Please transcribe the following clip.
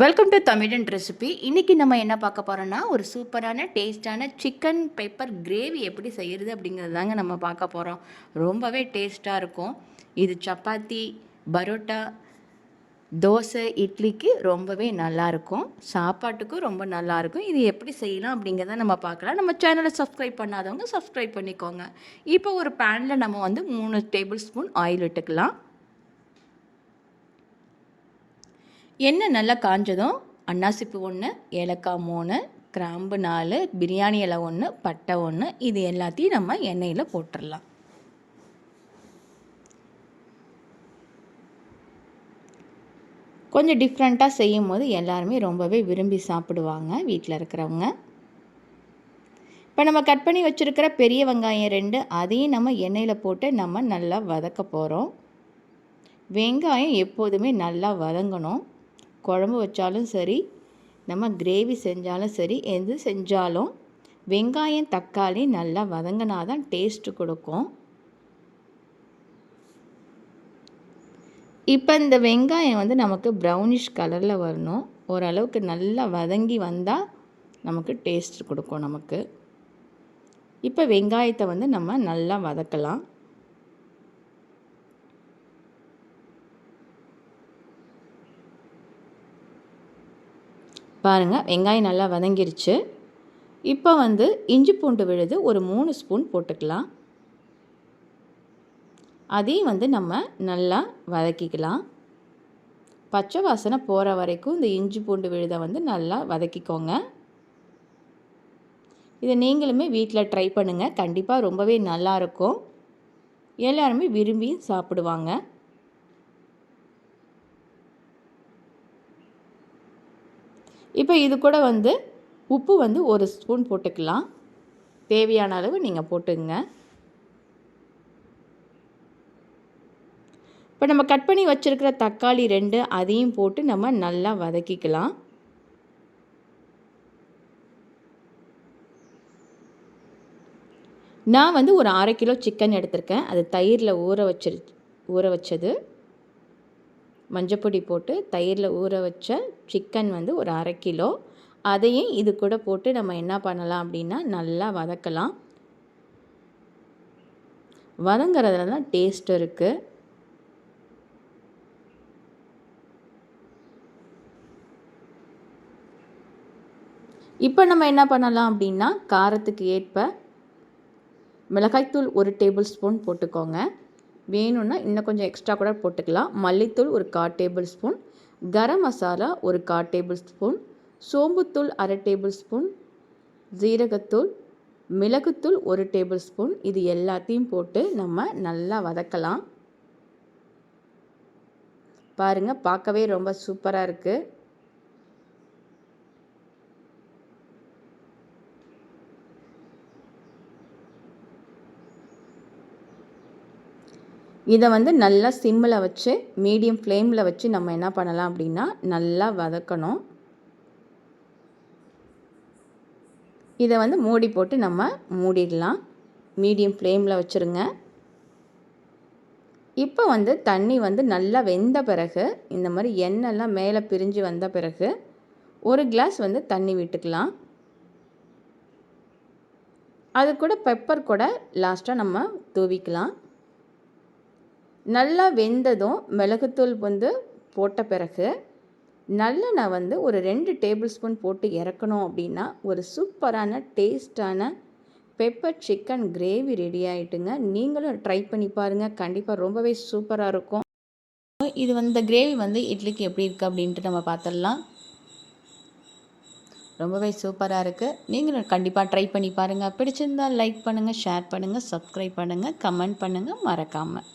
Welcome to தமிழன் recipe இன்றைக்கி நம்ம என்ன பார்க்க போகிறோன்னா ஒரு சூப்பரான டேஸ்ட்டான சிக்கன் பெப்பர் கிரேவி எப்படி செய்கிறது அப்படிங்கிறது தாங்க நம்ம பார்க்க போகிறோம் ரொம்பவே டேஸ்ட்டாக இருக்கும். இது சப்பாத்தி பரோட்டா தோசை இட்லிக்கு ரொம்பவே நல்லாயிருக்கும் சாப்பாட்டுக்கும் ரொம்ப நல்லாயிருக்கும் இது எப்படி செய்யலாம் அப்படிங்கிறத நம்ம பார்க்கலாம். நம்ம சேனலை சப்ஸ்கிரைப் பண்ணாதவங்க சப்ஸ்கிரைப் பண்ணிக்கோங்க. இப்போ ஒரு பேனில் நம்ம வந்து மூணு டேபிள் ஸ்பூன் ஆயில் விட்டுக்கலாம் எண்ணெய் நல்லா காஞ்சதும் அன்னாசிப்பு ஒன்று ஏலக்காய் மூணு கிராம்பு நாலு பிரியாணி இலை ஒன்று பட்டை ஒன்று இது எல்லாத்தையும் நம்ம எண்ணெயில் போட்டுடலாம் கொஞ்சம் டிஃப்ரெண்ட்டாக செய்யும் போது எல்லாருமே ரொம்பவே விரும்பி சாப்பிடுவாங்க வீட்டில் இருக்கிறவங்க. இப்போ நம்ம கட் பண்ணி வச்சுருக்கிற பெரிய வெங்காயம் ரெண்டு அதையும் நம்ம எண்ணெயில் போட்டு நம்ம நல்லா வதக்க போகிறோம் வெங்காயம் எப்போதுமே நல்லா வதங்கணும். குழம்பு வச்சாலும் சரி நம்ம கிரேவி செஞ்சாலும் சரி எது செஞ்சாலும் வெங்காயம் தக்காளி நல்லா வதங்கினா தான் டேஸ்ட்டு கொடுக்கும். இப்போ இந்த வெங்காயம் வந்து நமக்கு ப்ரௌனிஷ் கலரில் வரணும். ஓரளவுக்கு நல்லா வதங்கி வந்தால் நமக்கு டேஸ்ட் கொடுக்கும் நமக்கு. இப்போ வெங்காயத்தை வந்து நம்ம நல்லா வதக்கலாம். பாருங்கள் வெங்காயம் நல்லா வதங்கிருச்சு. இப்போ வந்து இஞ்சி பூண்டு விழுது ஒரு மூணு ஸ்பூன் போட்டுக்கலாம். அதையும் வந்து நம்ம நல்லா வதக்கிக்கலாம். பச்சை வாசனை போகிற வரைக்கும் இந்த இஞ்சி பூண்டு விழுதை வந்து நல்லா வதக்கிக்கோங்க. இதை நீங்களுமே வீட்டில் ட்ரை பண்ணுங்கள் கண்டிப்பாக ரொம்பவே நல்லாயிருக்கும் எல்லாருமே விரும்பி சாப்பிடுவாங்க. இப்போ இது கூட வந்து உப்பு வந்து ஒரு ஸ்பூன் போட்டுக்கலாம். தேவையான அளவு நீங்கள் போட்டுங்க. இப்போ நம்ம கட் பண்ணி வச்சுருக்கிற தக்காளி ரெண்டு அதையும் போட்டு நம்ம நல்லா வதக்கிக்கலாம். நான் வந்து ஒரு அரை கிலோ சிக்கன் எடுத்திருக்கேன். அது தயிரில் ஊற வச்சு ஊற வச்சது. மஞ்சப்பொடி போட்டு தயிரில் ஊற வச்ச சிக்கன் வந்து ஒரு அரை கிலோ. அதையும் இது கூட போட்டு நம்ம என்ன பண்ணலாம் அப்படின்னா நல்லா வதக்கலாம். வதங்கிறதுல தான் டேஸ்ட் இருக்குது இப்போ நம்ம என்ன பண்ணலாம் அப்படின்னா காரத்துக்கு ஏற்ப மிளகாய்த்தூள் ஒரு டேபிள் ஸ்பூன் போட்டுக்கோங்க. வேணும்னா இன்னும் கொஞ்சம் எக்ஸ்ட்ரா கூட போட்டுக்கலாம். மல்லித்தூள் ஒரு கால் டேபிள் ஸ்பூன் கரம் மசாலா ஒரு கால் டேபிள் ஸ்பூன் சோம்புத்தூள் அரை டேபிள் ஸ்பூன் ஜீரகத்தூள் மிளகுத்தூள் ஒரு டேபிள் ஸ்பூன் இது எல்லாத்தையும் போட்டு நம்ம நல்லா வதக்கலாம். பாருங்கள் பார்க்கவே ரொம்ப சூப்பராக இருக்குது இதை வந்து நல்லா சிம்மில் வச்சு மீடியம் ஃப்ளேமில் வச்சு நம்ம என்ன பண்ணலாம் அப்படின்னா நல்லா வதக்கணும். இதை வந்து மூடி போட்டு நம்ம மூடிடலாம். மீடியம் ஃப்ளேமில் வச்சுருங்க. இப்போ வந்து தண்ணி வந்து நல்லா வெந்த பிறகு இந்த மாதிரி எண்ணெய்லாம் மேலே பிரிஞ்சு வந்த பிறகு ஒரு கிளாஸ் வந்து தண்ணி விட்டுக்கலாம். அது கூட பெப்பர் கூட லாஸ்ட்டாக நம்ம தூவிக்கலாம். நல்லா வெந்ததும் மிளகுத்தூள் வந்து போட்ட பிறகு நல்லெண்ணெய் வந்து ஒரு ரெண்டு டேபிள் ஸ்பூன் போட்டு இறக்கணும் அப்படின்னா ஒரு சூப்பரான டேஸ்டான பெப்பர் சிக்கன் கிரேவி ரெடி ஆகிட்டுங்க நீங்களும் ட்ரை பண்ணி பாருங்கள் கண்டிப்பாக ரொம்பவே சூப்பராக இருக்கும். இது வந்து கிரேவி வந்து இட்லிக்கு எப்படி இருக்குது அப்படின்ட்டு நம்ம பார்த்துடலாம் ரொம்பவே சூப்பராக இருக்குது நீங்களும் கண்டிப்பாக ட்ரை பண்ணி பாருங்கள் பிடிச்சிருந்தால் லைக் பண்ணுங்கள் ஷேர் பண்ணுங்கள் சப்ஸ்கிரைப் பண்ணுங்கள் கமெண்ட் பண்ணுங்கள் மறக்காமல்